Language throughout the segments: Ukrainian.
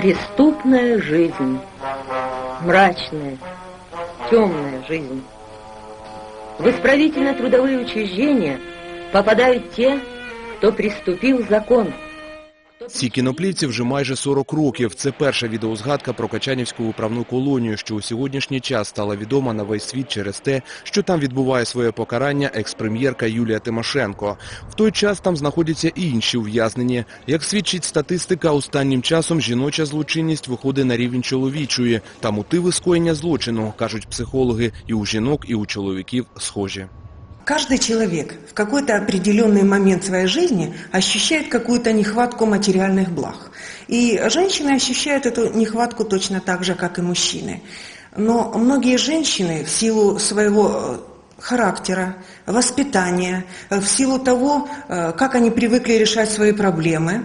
Преступная жизнь, мрачная, темная жизнь. В исправительно-трудовые учреждения попадают те, кто приступил закон. Цій кіноплівці вже майже 40 років. Це перша відеозгадка про Качанівську управну колонію, що у сьогоднішній час стала відома на весь світ через те, що там відбуває своє покарання екс-прем'єрка Юлія Тимошенко. В той час там знаходяться і інші ув'язнені. Як свідчить статистика, останнім часом жіноча злочинність виходить на рівень чоловічої. Та мотиви скоєння злочину, кажуть психологи, і у жінок, і у чоловіків схожі. Каждый человек в какой-то определенный момент своей жизни ощущает какую-то нехватку материальных благ. И женщины ощущают эту нехватку точно так же, как и мужчины. Но многие женщины в силу своего э, характера, воспитания, э, в силу того, э, как они привыкли решать свои проблемы,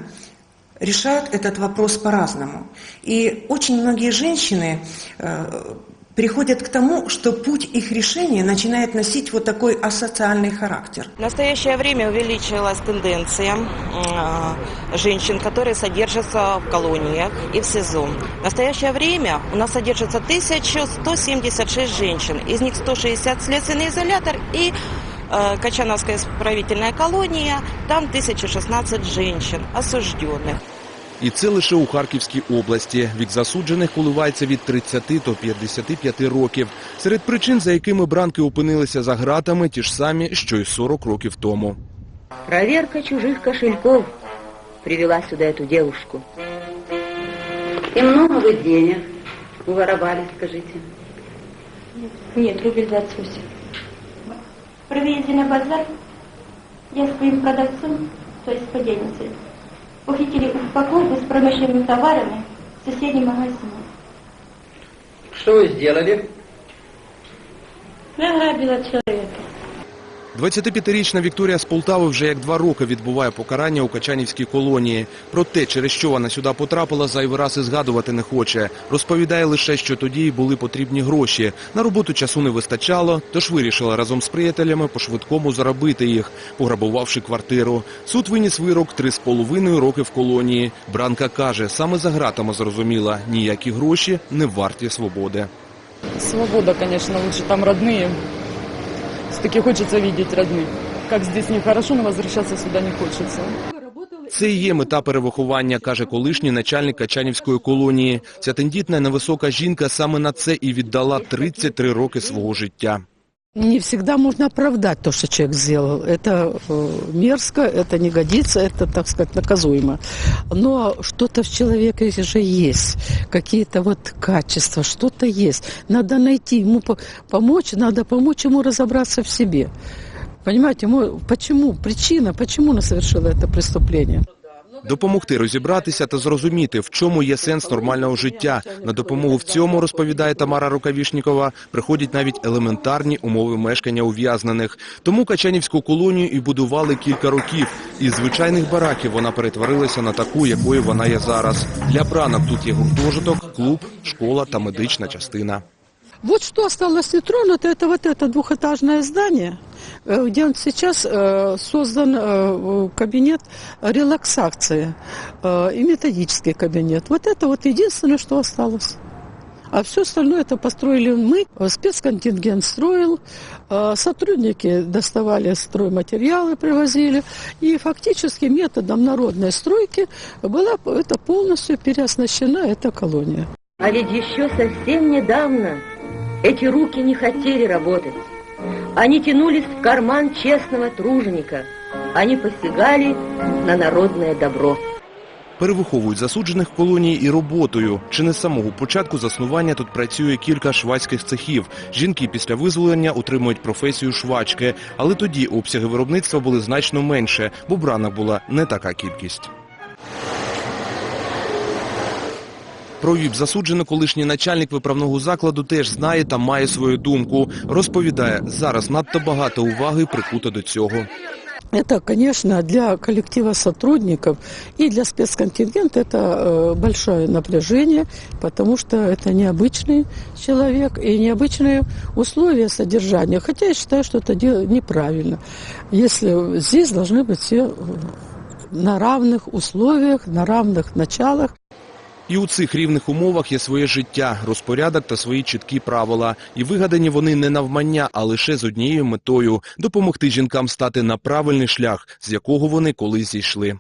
решают этот вопрос по-разному. И очень многие женщины приходят к тому, что путь их решения начинает носить вот такой асоциальный характер. В настоящее время увеличилась тенденция э, женщин, которые содержатся в колониях и в СИЗО. В настоящее время у нас содержится 1176 женщин, из них 160 следственный изолятор и э, Качановская исправительная колония, там 1016 женщин осужденных. І це лише у Харківській області. Вік засуджених коливається від 30 до 55 років. Серед причин, за якими бранки опинилися за ґратами, ті ж самі, що й 40 років тому. Проверка чужих кошельков привела сюда эту девушку. И много вы денег уворовали, скажите? Нет, рубль 28. При выезде на базар я с своим продавцом, то есть подельницей, похитили упаковку с промышленными товарами в соседнем магазине. Что вы сделали? Я ограбила человека. 25-річна Вікторія з Полтави вже як два роки відбуває покарання у Качанівській колонії. Про те, через що вона сюди потрапила, зайвий раз і згадувати не хоче. Розповідає лише, що тоді їй були потрібні гроші. На роботу часу не вистачало, тож вирішила разом з приятелями по-швидкому заробити їх, пограбувавши квартиру. Суд виніс вирок три з половиною роки в колонії. Бранка каже, саме за ґратами зрозуміла, ніякі гроші не варті свободи. Свобода, конечно, лучше там родные. Все-таки хочеться видеть родних. Как здесь нехорошо, но возвращаться сюда не хочется. Це і є мета перевиховання, каже колишній начальник Качанівської колонії. Ця тендітна невисока жінка саме на це і віддала 33 роки свого життя. Не всегда можно оправдать то, что человек сделал. Это э, мерзко, это не годится, это, так сказать, наказуемо. Но что-то в человеке же есть, какие-то вот качества, что-то есть. Надо найти ему по- помочь, надо помочь ему разобраться в себе. Понимаете, ему, почему, причина, почему он совершил это преступление. Допомогти розібратися та зрозуміти, в чому є сенс нормального життя. На допомогу в цьому, розповідає Тамара Рукавішнікова, приходять навіть елементарні умови мешкання ув'язнених. Тому Качанівську колонію і будували кілька років. Із звичайних бараків вона перетворилася на таку, якою вона є зараз. Для бранок тут є гуртожиток, клуб, школа та медична частина. Вот что осталось нетронуто, это вот это двухэтажное здание, э, где сейчас э, создан э, кабинет релаксации и методический кабинет. Вот это вот единственное, что осталось. А все остальное это построили мы, спецконтингент строил, сотрудники доставали стройматериалы, привозили. И фактически методом народной стройки была это полностью переоснащена эта колония. А ведь еще совсем недавно эти руки не хотели работать. Они тянулись в карман честного труженика. Они посягали на народное добро. Перевиховують засуджених колонії і роботою. Чи не з самого початку заснування тут працює кілька швачських цехів. Жінки після визволення отримують професію швачки, але тоді обсяги виробництва були значно менше, бо бранок була не така кількість. Про ВІП засуджено колишній начальник виправного закладу теж знає та має свою думку. Розповідає, зараз надто багато уваги прикуто до цього. Это, конечно, для коллектива сотрудников и для спецконтингента это э, большое напряжение, потому что это необычный человек и необычные условия содержания. Хотя я считаю, что это дело неправильно. Если здесь должны быть все э, на равных условиях, на равных началах. І у цих рівних умовах є своє життя, розпорядок та свої чіткі правила. І вигадані вони не навмання, а лише з однією метою – допомогти жінкам стати на правильний шлях, з якого вони колись зійшли.